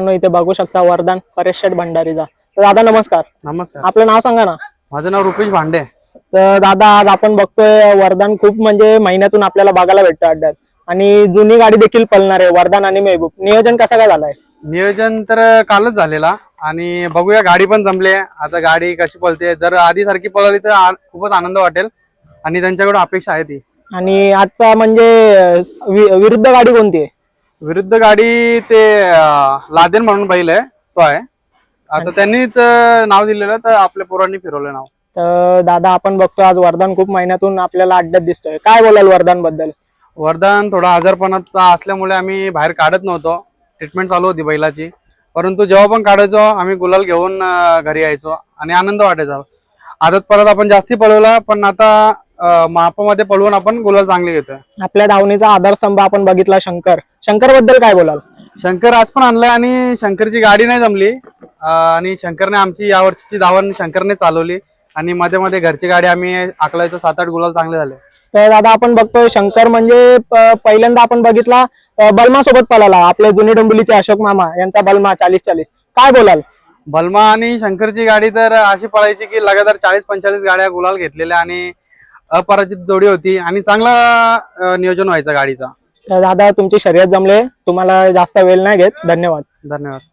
मित्रांनो, इथे बघू शकता वरदान परेश शेठ भंडारीचा. तर दादा नमस्कार. नमस्कार. आपलं नाव सांगा ना. माझं नाव रुपेश भांडे. तर दादा आज आपण बघतोय वरदान खूप म्हणजे महिन्यातून आपल्याला बघायला भेटतं अड्ड्यात. आणि जुनी गाडी देखील पळणार आहे वरदान आणि मेहबूब. नियोजन कसं काय झालंय? नियोजन तर कालच झालेला. आणि बघूया गाडी पण जमली आहे. आता गाडी कशी पळते जर आधी सारखी पळाली तर आ- खूपच आनंद वाटेल. आणि त्यांच्याकडून अपेक्षा आहे ती. आणि आजचा म्हणजे वि- विरुद्ध गाडी कोणती आहे? विरुद्ध गाडी ते लादेन म्हणून बैल आहे तो आहे. आता त्यांनीच नाव दिलेलं तर आपल्या पोरांनी फिरवलं नाव. तर दादा आपण बघतोय आज वरदान खूप महिन्यातून आपल्याला अड्ड्यात दिसतोय. काय बोलाल वरदानबद्दल वरदान थोडा आजारपणात असल्यामुळे आम्ही बाहेर काढत नव्हतो. ट्रीटमेंट चालू होती बैलाची. परंतु जेव्हा पण काढायचो आम्ही गुलाल घेऊन घरी यायचो आणि आनंद वाटायचा. आदत परत आपण जास्ती पळवला पण आता मापामध्ये पळवून आपण गुलाल चांगले घेतोय. आपल्या धावणीचा आधारस्तंभ आपण बघितला शंकर. शंकरबद्दल काय बोलाल? शंकर आज पण आणलाय आणि शंकरची गाडी नाही जमली. आणि शंकरने आमची यावर्षीची धावण शंकरने चालवली. आणि मध्ये मध्ये घरची गाडी आम्ही आकलायचो. सात आठ गुलाल चांगले झाले. तर दादा आपण बघतोय शंकर म्हणजे पहिल्यांदा आपण बघितला बलमा सोबत पळाला. आपले जुने डोंबिवलीचे अशोक मामा यांचा बलमा चाळीस चाळीस. काय बोलाल? बलमा आणि शंकरची गाडी तर अशी पळायची की लगातार चाळीस पंचेचाळीस गाड्या गुलाल घेतलेल्या आणि अपराजित जोडी होती. आणि चांगला नियोजन व्हायचं गाडीचा. दादा तुमची शर्यत जमले. तुम्हाला जास्त वेळ नाही घेत. धन्यवाद. धन्यवाद.